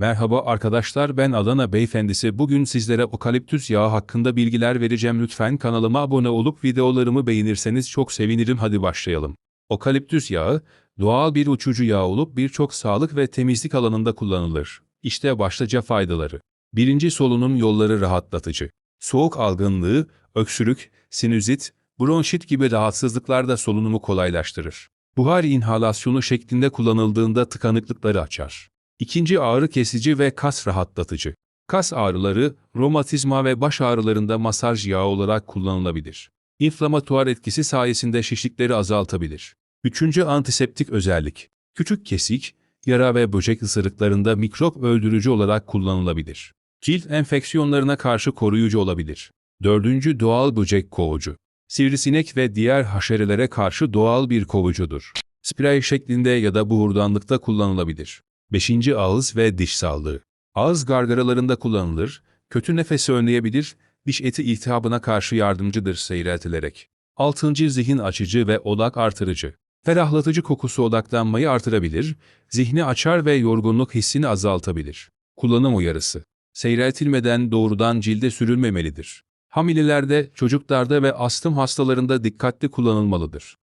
Merhaba arkadaşlar ben Adana Beyefendisi bugün sizlere okaliptüs yağı hakkında bilgiler vereceğim lütfen kanalıma abone olup videolarımı beğenirseniz çok sevinirim hadi başlayalım. Okaliptüs yağı, doğal bir uçucu yağ olup birçok sağlık ve temizlik alanında kullanılır. İşte başlıca faydaları. Birinci solunum yolları rahatlatıcı. Soğuk algınlığı, öksürük, sinüzit, bronşit gibi rahatsızlıklarda solunumu kolaylaştırır. Buhar inhalasyonu şeklinde kullanıldığında tıkanıklıkları açar. İkinci ağrı kesici ve kas rahatlatıcı. Kas ağrıları, romatizma ve baş ağrılarında masaj yağı olarak kullanılabilir. İnflamatuar etkisi sayesinde şişlikleri azaltabilir. Üçüncü antiseptik özellik. Küçük kesik, yara ve böcek ısırıklarında mikrop öldürücü olarak kullanılabilir. Cilt enfeksiyonlarına karşı koruyucu olabilir. Dördüncü doğal böcek kovucu. Sivrisinek ve diğer haşerelere karşı doğal bir kovucudur. Sprey şeklinde ya da buhurdanlıkta kullanılabilir. 5. Ağız ve diş sağlığı. Ağız gargaralarında kullanılır, kötü nefesi önleyebilir, diş eti iltihabına karşı yardımcıdır seyreltilerek. 6. Zihin açıcı ve odak artırıcı. Ferahlatıcı kokusu odaklanmayı artırabilir, zihni açar ve yorgunluk hissini azaltabilir. Kullanım uyarısı. Seyreltilmeden doğrudan cilde sürülmemelidir. Hamilelerde, çocuklarda ve astım hastalarında dikkatli kullanılmalıdır.